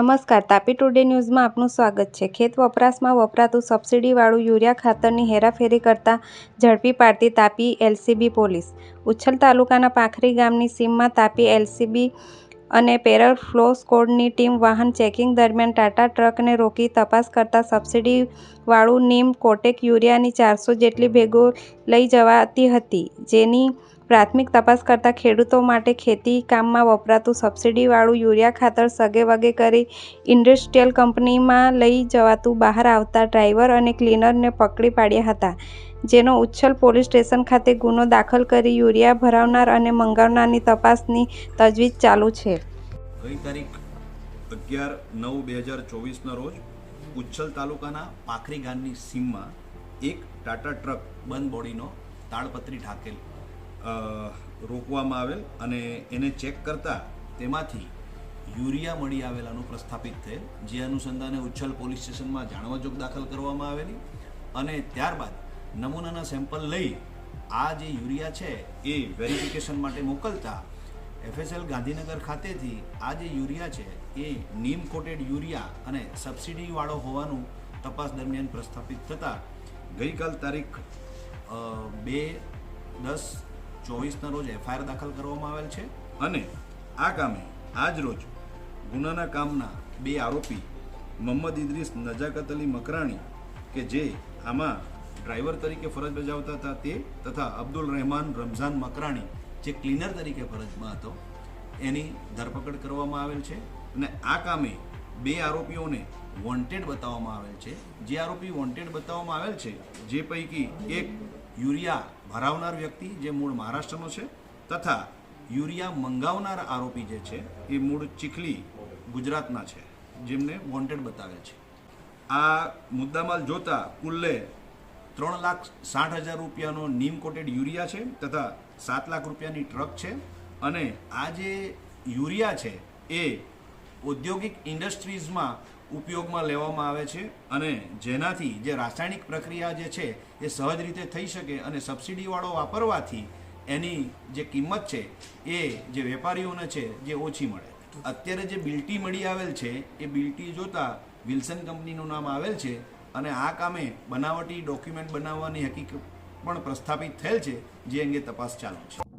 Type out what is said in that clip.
નમસ્કાર, તાપી ટુડે ન્યૂઝમાં આપનું સ્વાગત છે. ખેત વપરાશમાં વપરાતું સબસિડીવાળું યુરિયા ખાતરની હેરાફેરી કરતા ઝડપી પાડતી તાપી એલસીબી પોલીસ. ઉચ્છલ તાલુકાના પાખરી ગામની સીમમાં તાપી એલસીબી અને પેરલ ફ્લો સ્કોડની ટીમ વાહન ચેકિંગ દરમિયાન ટાટા ટ્રકને રોકી તપાસ કરતા સબસિડીવાળું નીમ કોટેક યુરિયાની ચારસો જેટલી ભેગો લઈ જવાતી હતી. જેની પ્રાથમિક તપાસ કરતા ખેડૂતો માટે ખેતી કામમાં વપરાતું સબસિડીવાળું યુરિયા ખાતર સગે વગે કરી ઇન્ડસ્ટ્રીયલ કંપનીમાં લઈ જવાતું બહાર આવતા ડ્રાઈવર અને ક્લીનરને પકડી પાડ્યા હતા, જેનો ઉચ્છલ પોલીસ સ્ટેશન ખાતે ગુનો દાખલ કરી યુરિયા ભરાવનાર અને મંગાવનારની તપાસની તજવીજ ચાલુ છે. અગિયાર નવ બે હજાર ચોવીસના રોજ ઉચ્છલ તાલુકાના પાખરી ગામની સીમમાં એક ટાટા ટ્રક બંધ બોડીનો તાળપત્રી ઢાકેલ. રોકવામાં આવેલ અને એને ચેક કરતાં તેમાંથી યુરિયા મળી આવેલાનું પ્રસ્થાપિત થયેલ, જે અનુસંધાને ઉચ્છલ પોલીસ સ્ટેશનમાં જાણવાજોગ દાખલ કરવામાં આવેલી અને ત્યારબાદ નમૂનાના સેમ્પલ લઈ આ જે યુરિયા છે એ વેરિફિકેશન માટે મોકલતા એફએસએલ ગાંધીનગર ખાતેથી આ જે યુરિયા છે એ નીમ કોટેડ યુરિયા અને સબસિડીવાળો હોવાનું તપાસ દરમિયાન પ્રસ્થાપિત થતાં ગઈકાલ તારીખ બે દસ ચોવીસના રોજ એફઆઈઆર દાખલ કરવામાં આવેલ છે અને આ કામે આજ રોજ ગુનાના કામના બે આરોપી મોહમ્મદ ઇદ્રીસ નજાકત અલી મકરાણી કે જે આમાં ડ્રાઈવર તરીકે ફરજ બજાવતા હતા તે તથા અબ્દુલ રહેમાન રમઝાન મકરાણી જે ક્લીનર તરીકે ફરજમાં હતો, એની ધરપકડ કરવામાં આવેલ છે અને આ કામે બે આરોપીઓને વોન્ટેડ બતાવવામાં આવેલ છે. જે આરોપી વોન્ટેડ બતાવવામાં આવેલ છે, જે પૈકી એક યુરિયા ભરાવનાર વ્યક્તિ જે મૂળ મહારાષ્ટ્રનો છે તથા યુરિયા મંગાવનાર આરોપી જે છે એ મૂળ ચીખલી ગુજરાતના છે, જેમને વોન્ટેડ બતાવે છે. આ મુદ્દામાલ જોતા કુલ્લે ત્રણ લાખ સાઠ હજાર રૂપિયાનો નીમ કોટેડ યુરિયા છે તથા સાત લાખ રૂપિયાની ટ્રક છે અને આ જે યુરિયા છે એ ઔદ્યોગિક ઇન્ડસ્ટ્રીઝમાં ઉપયોગમાં લેવામાં આવે છે અને જેનાથી જે રાસાયણિક પ્રક્રિયા જે છે એ સહજ રીતે થઈ શકે અને સબસિડીવાળો વાપરવાથી એની જે કિંમત છે એ જે વેપારીઓને છે જે ઓછી મળે. અત્યારે જે બિલ્ટી મળી આવેલ છે એ બિલ્ટી જોતા વિલ્સન કંપનીનું નામ આવેલ છે અને આ કામે બનાવટી ડોક્યુમેન્ટ બનાવવાની હકીકત પણ પ્રસ્થાપિત થયેલ છે જે અંગે તપાસ ચાલુ છે.